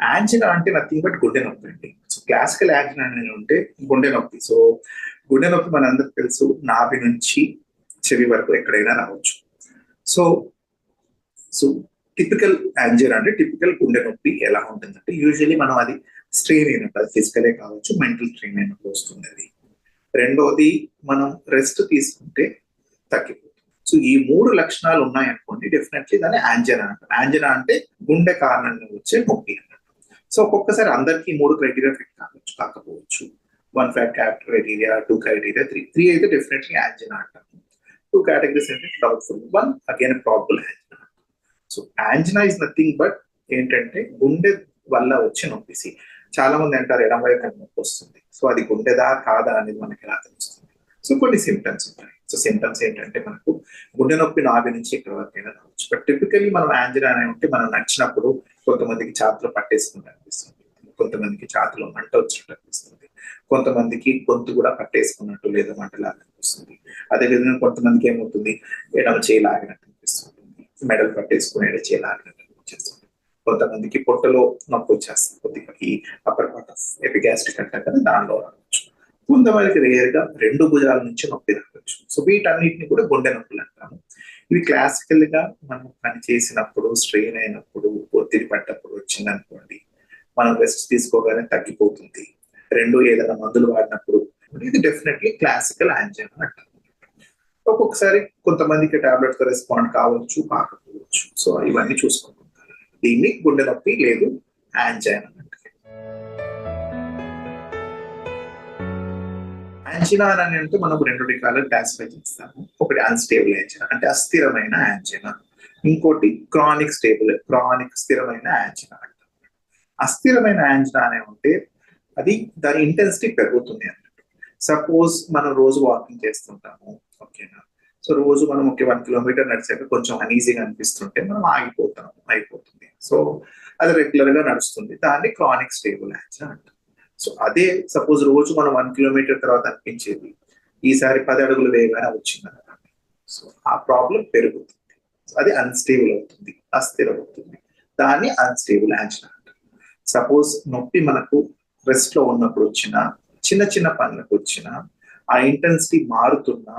Angina అంటే nothing but గుండె నొప్పి అండి. సో క్లాసికల్ యాంజినా అనేది ఉంటే గుండె నొప్పి. సో గుండె నొప్పి మనందరికి తెలుసు నాభి నుంచి చెవి వరకు ఎక్కడైనా రావచ్చు. సో సో టిపికల్ యాంజినా అంటే టిపికల్ గుండె నొప్పి ఎలా ఉంటుందంటే యూజువలీ మనం అది స్ట్రెయిన్ అయినప్పుడు అది ఫిజికలే కావచ్చు మెంటల్ స్ట్రెయిన్ అయినప్పుడు వస్తుంది అది రెండోది మనం రెస్ట్ తీసుకుంటే తగ్గిపోతుంది. సో ఈ మూడు లక్షణాలు ఉన్నాయనుకోండి డెఫినెట్లీ దాన్ని యాంజనా అంటారు. యాంజనా అంటే గుండె కారణంగా వచ్చే నొప్పి అన్నమాట సో ఒక్కొక్కసారి అందరికీ మూడు క్రైటీరియా ఫిట్ కావచ్చు కాకపోవచ్చు. One fact criteria two criteria three three అయితే డెఫినెట్లీ యాంజనా అంటారు టూ కేటగిరీస్ అంటే doubtful one again probable angina so angina is nothing but ఏంటంటే గుండె వల్ల వచ్చే నొప్పిసి. చాలా మంది అంటారు ఎడం వైపు నొప్పి వస్తుంది. సో అది గుండెదా కాదా అనేది మనకి ఎలా తెలుస్తుంది? సో కొన్ని సిమ్టమ్స్ ఉంటాయి. సో ఏంటంటే మనకు గుండె నొప్పి నాభి నుంచి ఇక్కడ వరకు అయినా రావచ్చు. బట్ టిపికలీ మనం యాంజినా అని ఉంటే మనం నచ్చినప్పుడు కొంతమందికి ఛాతులు పట్టేసుకుంటూ అనిపిస్తుంది. కొంతమందికి ఛాతులో మంట వచ్చినట్టు అనిపిస్తుంది. కొంతమందికి గొంతు కూడా పట్టేసుకున్నట్టు లేదా మంటలాగా అనిపిస్తుంది. అదేవిధంగా కొంతమందికి ఏమవుతుంది? ఎడమ చేయి లాగినట్టు అనిపిస్తుంది. మెడలు పట్టేసుకుని ఎడ చేయలాగినట్టు అనిపిస్తుంది. కొంతమందికి పొట్టలో నొప్పి వచ్చేస్తుంది. కొద్దిగా ఈ అప్పర్ పార్ట్ ఆఫ్ ఎపిగాస్ట్రిక్ అంటారు కదా దానిలో రావచ్చు. కొంతమందికి రేర్గా రెండు భుజాల నుంచి నొప్పి రావచ్చు. సో వీటన్నిటిని కూడా గుండె నొప్పులు అంటాము. ఇవి క్లాసికల్గా మనం పని చేసినప్పుడు స్ట్రెయిన్ అయినప్పుడు ఒత్తిడి పడ్డప్పుడు వచ్చిందనుకోండి మనం రెస్ట్ తీసుకోగానే తగ్గిపోతుంది. రెండు ఏదైనా మందులు వాడినప్పుడు ఇది డెఫినెట్లీ క్లాసికల్ యాంజైనా అంటారు ఒక్కొక్కసారి కొంతమందికి టాబ్లెట్స్ రెస్పాండ్ కావచ్చు కాకపోవచ్చు. సో ఇవన్నీ చూసుకుంటుంటారు దీన్ని గుండె నొప్పి లేదు యాంజైనా అంటారు. యాంజినా అని అంటే మనం రెండు రకాల క్లాసిఫై చేస్తాము. ఒకటి అన్స్టేబుల్ యాంజినా అంటే అస్థిరమైన యాంజినా. ఇంకోటి క్రానిక్ స్టేబుల్ క్రానిక్ స్థిరమైన యాంజినా అంటారు. అస్థిరమైన యాంజినా అనే ఉంటే అది దాని ఇంటెన్సిటీ పెరుగుతుంది అన్నట్టు. సపోజ్ మనం రోజు వాకింగ్ చేస్తుంటాము ఓకేనా సో రోజు మనం ఒక వన్ కిలోమీటర్ నడిచాక కొంచెం అనీజీగా అనిపిస్తుంటే మనం ఆగిపోతాం అయిపోతుంది. సో అది రెగ్యులర్గా నడుస్తుంది. దాన్ని క్రానిక్ స్టేబుల్ యాంజినా అంటారు. సో అదే సపోజ్ రోజు మనం వన్ కిలోమీటర్ తర్వాత అనిపించేది. ఈసారి పది అడుగులు వేయగానే వచ్చింది అనమాట సో ఆ ప్రాబ్లం పెరుగుతుంది. అది అన్స్టేబుల్ అవుతుంది అస్థిరం అవుతుంది దాన్ని అన్స్టేబుల్ యాంజినా అంటారు. సపోజ్ నొప్పి మనకు రెస్ట్లో ఉన్నప్పుడు వచ్చిన చిన్న చిన్న పనులకు వచ్చిన ఆ ఇంటెన్సిటీ మారుతున్నా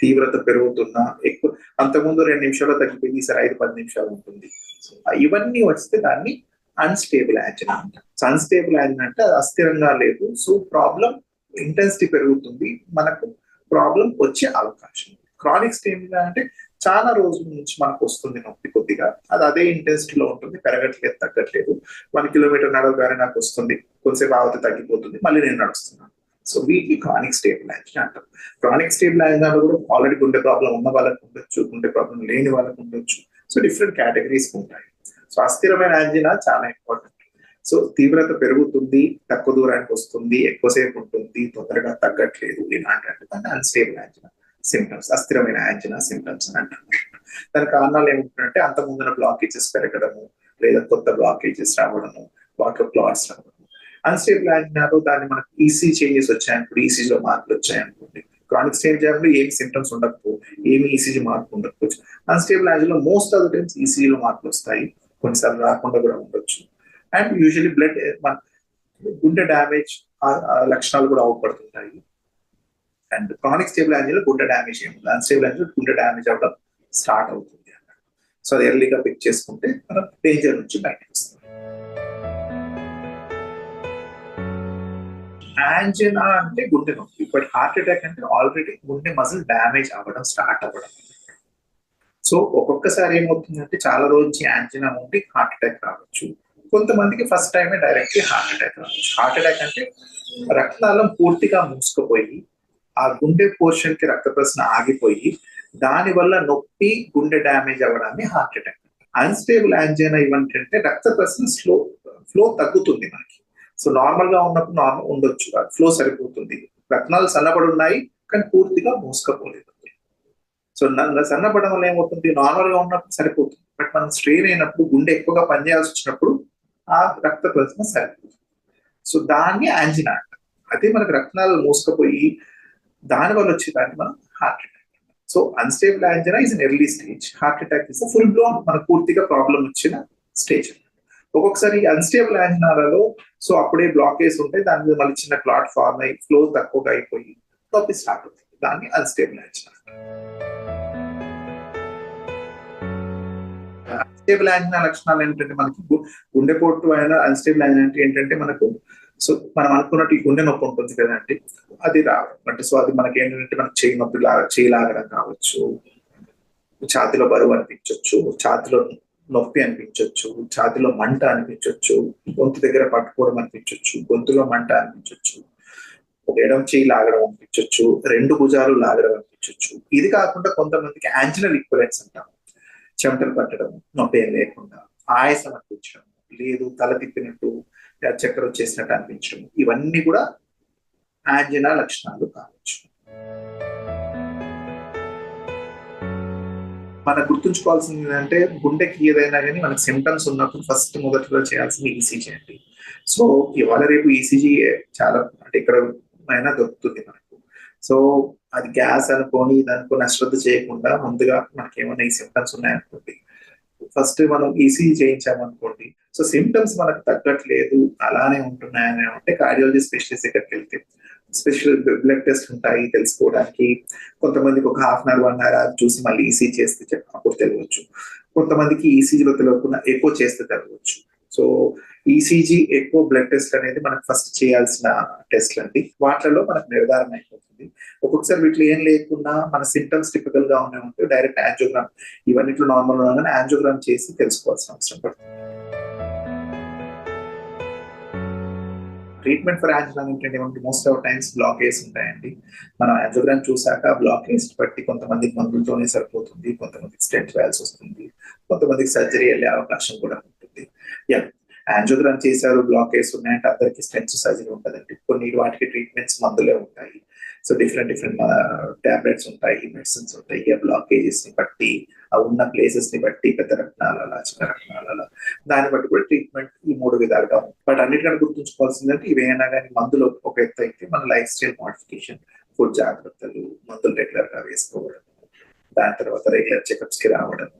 తీవ్రత పెరుగుతున్నా ఎక్కువ అంతకుముందు రెండు నిమిషాలు తగ్గిపోయింది ఈసారి ఐదు పది నిమిషాలు ఉంటుంది. సో ఇవన్నీ వస్తే దాన్ని అన్స్టేబుల్ యాంజినా అంటారు. అన్స్టేబుల్ అయిందంటే అంటే అది అస్థిరంగా లేదు. సో ప్రాబ్లం ఇంటెన్సిటీ పెరుగుతుంది. మనకు ప్రాబ్లం వచ్చే అవకాశం క్రానిక్ స్టేమియా అంటే చాలా రోజుల నుంచి మనకు వస్తుంది నొప్పి కొద్దిగా. అది అదే ఇంటెన్సిటీలో ఉంటుంది. పెరగట్లేదు తగ్గట్లేదు. వన్ కిలోమీటర్ నడవగానే నాకు వస్తుంది. కొంతసేపు ఆవత తగ్గిపోతుంది. మళ్ళీ నేను నడుస్తున్నాను. సో వీటికి క్రానిక్ స్టేబిలైజేషన్ యాంజినా అంటారు. క్రానిక్ స్టేబిలైజేషన్ యాంజినాలో కూడా ఆల్రెడీ గుండె ప్రాబ్లం ఉన్న వాళ్ళకు ఉండొచ్చు గుండె ప్రాబ్లం లేని వాళ్ళకు ఉండొచ్చు. సో డిఫరెంట్ కేటగిరీస్ ఉంటాయి. సో అస్థిరమైన యాంజినా చాలా ఇంపార్టెంట్. సో తీవ్రత పెరుగుతుంది తక్కువ దూరానికి వస్తుంది ఎక్కువసేపు ఉంటుంది తొందరగా తగ్గట్లేదు. ఇలాంటి దాన్ని అన్స్టేబుల్ యాంజినా సిమ్టమ్స్ అస్థిరమైన యాంజినా సిమ్టమ్స్ అని అంటున్నారు దాని కారణాలు ఏమిటంటే అంత ముందున బ్లాకేజెస్ పెరగడము లేదా కొత్త బ్లాకేజెస్ రావడము వాటర్ క్లాట్స్ రావడము. అన్స్టేబుల్ యాంజినాలో దాన్ని మనకు ఈసీ చేంజెస్ వచ్చాయనుకోండి ఈసీజీలో మార్పులు వచ్చాయనుకోండి క్రానిక్ స్టేజ్లో ఏమి సిమ్టమ్స్ ఉండకపో ఏమి ఈసీజీ మార్పు ఉండకపోవచ్చు. అన్స్టేబుల్లో మోస్ట్ ఆఫ్ ద టైమ్స్ ఈసీజీలో మార్పులు వస్తాయి. కొన్నిసార్లు రాకుండా కూడా ఉండదు. అండ్ యూజువలీ బ్లడ్ మన గుండె డ్యామేజ్ లక్షణాలు కూడా అవపడుతుంటాయి అండ్ క్రానిక్ స్టేబుల్ యాంజిలో గుండె డ్యామేజ్ ఏముంది అన్స్టేబుల్ యాంజిలో గుండె డ్యామేజ్ అవ్వడం స్టార్ట్ అవుతుంది అన్నమాట సో అది ఎర్లీగా పిక్ చేసుకుంటే మనం డేంజర్ నుంచి బయటకు వస్తాం. యాంజినా అంటే గుండె నొప్పి. బట్ హార్ట్ అటాక్ అంటే ఆల్రెడీ గుండె మజిల్ డ్యామేజ్ అవ్వడం స్టార్ట్ అవ్వడం. సో ఒక్కొక్కసారి ఏమవుతుందంటే చాలా రోజు యాంజినా ఉండి హార్ట్ అటాక్ రావచ్చు. కొంతమందికి ఫస్ట్ టైమే డైరెక్ట్ హార్ట్ అటాక్ రావచ్చు హార్ట్ అటాక్ అంటే రక్తనాళం పూర్తిగా మూసుకుపోయి ఆ గుండె పోర్షన్కి రక్త ప్రసరణ ఆగిపోయి దాని వల్ల నొప్పి గుండె డ్యామేజ్ అవ్వడాన్ని హార్ట్ అటాక్ అన్స్టేబుల్ యాంజినా ఇవంటే రక్త ప్రసరణ స్లో ఫ్లో తగ్గుతుంది మనకి. సో నార్మల్గా ఉన్నప్పుడు నార్మల్ ఉండొచ్చు. ఫ్లో సరిపోతుంది. రత్నాలు సన్నబడి ఉన్నాయి కానీ పూర్తిగా మూసుకపోలేదు. సో సన్నబడడం వల్ల ఏమవుతుంది? నార్మల్గా ఉన్నప్పుడు సరిపోతుంది. బట్ మనం స్ట్రెయిన్ అయినప్పుడు గుండె ఎక్కువగా పనిచేయాల్సి వచ్చినప్పుడు ఆ రక్త ప్రసరణ సరిపోతుంది సో దాన్ని యాంజినా అదే మనకు రక్తనాలు మూసుకుపోయి దాని వల్ల వచ్చేదాన్ని మనం heart attack so unstable angina is an early stage. Heart attack is full blown. మనకు పూర్తిగా ప్రాబ్లం వచ్చిన స్టేజ్ ఒక్కొక్కసారి అన్స్టేబుల్ యాంజినాలలో సో అప్పుడే బ్లాకేజ్ ఉంటే దాని మీద మళ్ళీ చిన్న క్లాట్ ఫార్మ్ అయ్యి ఫ్లో తక్కువగా అయిపోయి నొప్పి స్టార్ట్ అవుతుంది. దాన్ని అన్స్టేబుల్ యాంజినా అన్స్టేబుల్ యాంజినా లక్షణాలు ఏంటంటే మనకి గుండెపోటు అయినా అన్స్టేబుల్ యాంజినా అంటే ఏంటంటే మనకు సో మనం అనుకున్నట్టు ఈ గుండె నొప్పి ఉంటుంది కదండి అది రావడం అంటే సో అది మనకి ఏంటంటే మనకి చేయి నొప్పి లాగా చేయి లాగడం కావచ్చు ఛాతిలో బరువు అనిపించవచ్చు ఛాతిలో నొప్పి అనిపించవచ్చు ఛాతిలో మంట అనిపించవచ్చు గొంతు దగ్గర పట్టుకోవడం అనిపించవచ్చు గొంతులో మంట అనిపించవచ్చు ఒక ఎడం చేయి లాగడం అనిపించవచ్చు రెండు భుజాలు లాగడం అనిపించవచ్చు ఇది కాకుండా కొంతమందికి యాంజినల్ ఈక్వలెన్స్ అంటాము చెమటలు పట్టడం నొప్పి లేకుండా ఆయాసం అనిపించడం లేదు తల తిప్పినట్టు చక్కెర వచ్చేసినట్టు అనిపించడం ఇవన్నీ కూడా యాంజినా లక్షణాలు కావచ్చు. మనం గుర్తుంచుకోవాల్సింది ఏంటంటే గుండెకి ఏదైనా కానీ మనకు సిమ్టమ్స్ ఉన్నప్పుడు ఫస్ట్ మొదటిగా చేయాల్సింది ఈసీజీ అండి. సో ఇవాళ రేపు ఈసీజీ చాలా అంటే ఇక్కడ అయినా దొరుకుతుంది మనకి. సో అది గ్యాస్ అనుకోని ఇది అనుకోని అశ్రద్ధ చేయకుండా ముందుగా మనకి ఏమైనా ఈ సిమ్టమ్స్ ఉన్నాయనుకోండి. ఫస్ట్ మనం ఈసీజీ చేయించామనుకోండి. సో సిమ్టమ్స్ మనకు తగ్గట్లేదు అలానే ఉంటున్నాయని అంటే కార్డియాలజీ స్పెషలిస్ట్ దగ్గరికి వెళ్తే స్పెషల్ బ్లడ్ టెస్ట్ ఉంటాయి తెలుసుకోవడానికి. కొంతమందికి ఒక half an hour one hour చూసి మళ్ళీ ఈసీ చేస్తే అప్పుడు తెలియవచ్చు. కొంతమందికి ఈసీజీలో తెలియకుండా ఎక్కువ చేస్తే తెలియవచ్చు. సో ఈసీజీ ఎక్కువ బ్లడ్ టెస్ట్ అనేది మనకు ఫస్ట్ చేయాల్సిన టెస్ట్ అండి వాటిలో మనకు నిర్ధారణ అయిపోతుంది. ఒక్కొక్కసారి వీటిలో ఏం లేకుండా మన సిమ్టమ్స్ టిపికల్గా ఉన్నాయంటే డైరెక్ట్ యాంజోగ్రామ్ ఇవన్నిట్లో నార్మల్ ఉన్నాగానే యాంజోగ్రామ్ చేసి తెలుసుకోవాల్సిన అవసరం పడుతుంది. ట్రీట్మెంట్ ఫర్ యాంజియోగ్రామ్ ఏంటంటే మనకి మోస్ట్ ఆఫ్ టైమ్స్ బ్లాకేజ్ ఉంటాయండి. మనం యాంజియోగ్రామ్ చూసాక బ్లాకేజ్ బట్టి కొంతమందికి మందులతోనే సరిపోతుంది. కొంతమందికి స్టెంట్ వేయాల్సి వస్తుంది. కొంతమందికి సర్జరీ వెళ్ళే అవకాశం కూడా ఉంటుంది. యా యాంజోగ్రామ్ చేశారు బ్లాకేజ్ ఉన్నాయంటే అందరికి స్టెన్స్ సర్జరీ ఉంటుందండి. కొన్ని వాటికి ట్రీట్మెంట్స్ మందులే ఉంటాయి. సో డిఫరెంట్ డిఫరెంట్ టాబ్లెట్స్ ఉంటాయి మెడిసిన్స్ ఉంటాయి. ఆ బ్లాకేజెస్ని బట్టి ఆ ఉన్న ప్లేసెస్ని బట్టి పెద్ద రక్నాల చిన్న రక్నాల దాన్ని బట్టి కూడా ట్రీట్మెంట్ ఈ మూడు విధాలుగా ఉంది. బట్ అన్నిటికన్నా గుర్తుంచుకోవాల్సిందంటే ఇవేనా కానీ మందులు ఒక ఎత్తు అయితే మన లైఫ్ స్టైల్ మోడిఫికేషన్ ఫుడ్ జాగ్రత్తలు మందులు రెగ్యులర్గా వేసుకోవడం దాని తర్వాత రెగ్యులర్ చెకప్స్కి రావడం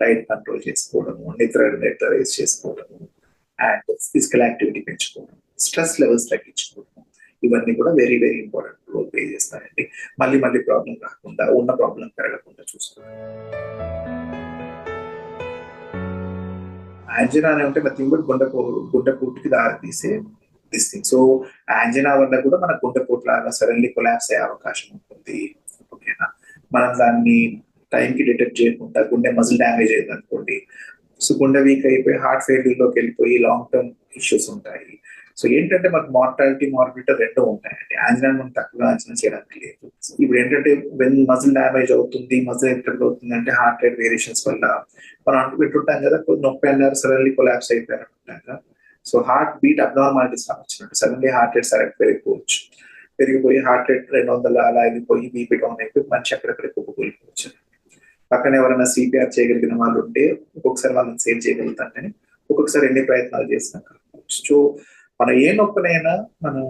డైట్ కంట్రోల్ చేసుకోవడము నిద్ర రెగ్యులరైజ్ చేసుకోవడము అండ్ ఫిజికల్ యాక్టివిటీ పెంచుకోవడం స్ట్రెస్ లెవెల్స్ తగ్గించుకోవడం ఇవన్నీ కూడా very very important role play చేస్తాయండి. మళ్ళీ మళ్ళీ ప్రాబ్లం రాకుండా ఉన్న ప్రాబ్లం పెరగకుండా చూసుకోవడం యాంజినా అని ఉంటే నథింగ్ బట్ గుండెపో గుండెపోటుకి దారి తీసే దిస్ థింగ్ సో యాంజినా వల్ల కూడా మన గుండెపోటు లాగా సడన్లీ కొలాప్స్ అయ్యే అవకాశం ఉంటుంది. ఓకేనా మనం దాన్ని టైంకి డిటెక్ట్ చేయకుండా గుండె మజిల్ డ్యామేజ్ అయింది అనుకోండి సో గుండె వీక్ అయిపోయి హార్ట్ ఫెయిల్యూర్లోకి వెళ్ళిపోయి లాంగ్ టర్మ్ ఇష్యూస్ ఉంటాయి. సో ఏంటంటే మనకు మార్టాలిటీ మార్బిలిటీ రెండు ఉంటాయండి. ఆంజనా మనం తక్కువగా అంచనా చేయడానికి లేదు. ఇప్పుడు ఏంటంటే వెన్ మజిల్ డ్యామేజ్ అవుతుంది మజిల్ ఎక్కడ అవుతుంది అంటే హార్ట్ రేట్ వేరియేషన్స్ వల్ల. మనం అంటూ పెట్టుంటాం కదా నొప్పి అన్నారు సడన్లీ కొలాప్స్ అయిపోయారు అంటుంటాం కదా. సో హార్ట్ బీట్ అబ్నార్మాలిటీస్ వచ్చినట్టు సడన్లీ హార్ట్ రేట్ సరైన పెరిగిపోవచ్చు. పెరిగిపోయి హార్ట్ రేట్ రెండు వందల అలా వెళ్ళిపోయి బీపీ డౌన్ అయిపోయి మనిషి అక్కడక్కడ కుప్పకూలిపోవచ్చు. పక్కన ఎవరైనా సిపిఆర్ చేయగలిగిన వాళ్ళు ఉంటే ఒక్కొక్కసారి వాళ్ళని సేవ్ చేయగలుగుతారని ఒక్కొక్కసారి ఎన్ని ప్రయత్నాలు చేసినా సో మనం ఏ నొప్పినైనా మనం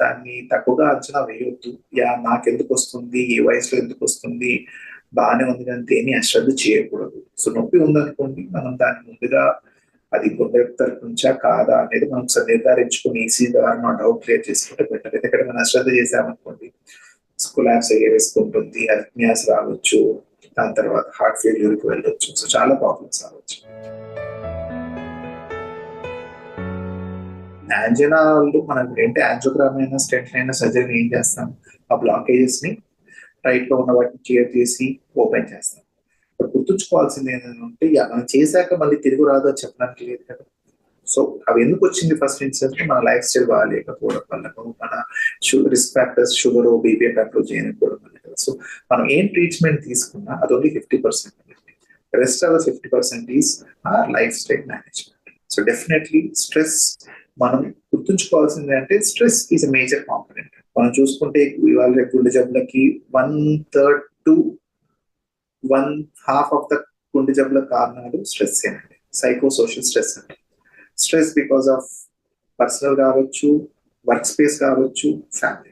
దాన్ని తక్కువగా అంచనా వేయొద్దు. యా నాకెందుకు వస్తుంది? ఏ వయసులో ఎందుకు వస్తుంది? బాగానే ఉంది కానీ దేని అశ్రద్ధ చేయకూడదు. సో నొప్పి ఉందనుకోండి మనం దాన్ని ముందుగా అది గుండె తరపుంచా కాదా అనేది మనం ఒకసారి నిర్ధారించుకుని ఈసీ ద్వారా డౌట్ క్లియర్ చేసుకుంటే బెటర్. ఎందుకంటే మనం అశ్రద్ధ చేసామనుకోండి కొలాబ్స్ అయ్యే రిస్క్ ఉంటుంది అజ్ఞాస్ రావచ్చు దాని తర్వాత హార్ట్ ఫెయిల్యూర్ వెళ్ళొచ్చు. సో చాలా ప్రాబ్లమ్స్ రావచ్చు. యాంజినాలు మనం ఏంటి యాంజియోగ్రామ్ అయినా స్టెంట్ అయినా సర్జరీ ఏం చేస్తాం? ఆ బ్లాకేజెస్ని రైట్లో ఉన్న వాటిని క్లియర్ చేసి ఓపెన్ చేస్తాం. ఇప్పుడు గుర్తుంచుకోవాల్సింది ఏంటంటే ఇక మనం చేశాక మళ్ళీ తిరుగు రాదు అని చెప్పడానికి లేదు కదా. సో అవి ఎందుకు వచ్చింది ఫస్ట్ ఇన్స్టెంట్ మన లైఫ్ స్టైల్ బాగాలేకపోవడం వల్ల మన sugar risk factors sugar BP control చేయకపోవడం వల్ల. సో మనం ఏం ట్రీట్మెంట్ తీసుకున్నా అది only fifty percent rest of fifty percent is our life style management so definitely stress మనం గుర్తుంచుకోవాల్సింది అంటే stress is a major component మనం చూసుకుంటే ఇవాళ రేపు గుండె జబ్బులకి one third to one half of the గుండె జబ్బుల కారణాలు స్ట్రెస్ ఏనండి సైకో సోషల్ స్ట్రెస్ అండి. స్ట్రెస్ బికాస్ ఆఫ్ పర్సనల్ కావచ్చు వర్క్ స్పేస్ కావచ్చు ఫ్యామిలీ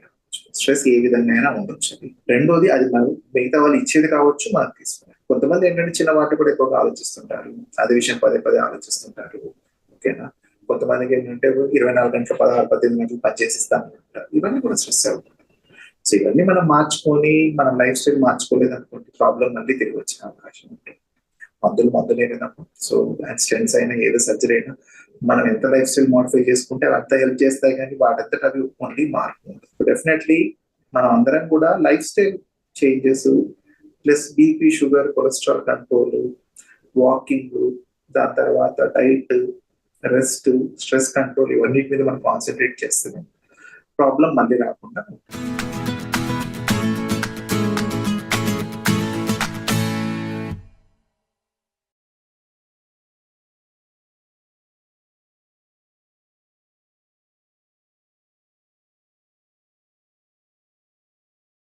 స్ట్రెస్ ఏ విధంగా అయినా ఉండొచ్చు. రెండోది అది మనం మిగతా వాళ్ళు ఇచ్చేది కావచ్చు మనం తీసుకున్నాం కొంతమంది ఏంటంటే చిన్న వాటి కూడా ఎక్కువగా ఆలోచిస్తుంటారు. అదే విషయం పదే పదే ఆలోచిస్తుంటారు. ఓకేనా? కొంతమందికి ఏంటంటే ఇరవై నాలుగు గంటల పదహారు పద్దెనిమిది గంటలు పనిచేసిస్తాను అంటారు. ఇవన్నీ కూడా స్ట్రెస్ అవుతుంది సో ఇవన్నీ మనం మార్చుకొని మనం లైఫ్ స్టైల్ మార్చుకోలేదు అనుకోండి ప్రాబ్లం మళ్ళీ తిరిగి వచ్చే అవకాశం ఉంటుంది. మందులు మందులే కదా. సో యాక్సిడెంట్స్ అయినా ఏదో సర్జరీ అయినా మనం ఎంత లైఫ్ స్టైల్ మోడిఫై చేసుకుంటే అవి అంత హెల్ప్ చేస్తాయి కానీ వాటంతట అవి ఓన్లీ మార్పు డెఫినెట్లీ మనం అందరం కూడా life style changes plus BP sugar cholesterol control walking దాని తర్వాత డైట్ రెస్ట్ స్ట్రెస్ కంట్రోల్ ఇవన్నీ మీద మనం కాన్సన్ట్రేట్ చేస్తున్నాం ప్రాబ్లం మళ్ళీ రాకుండా ఉంటుంది.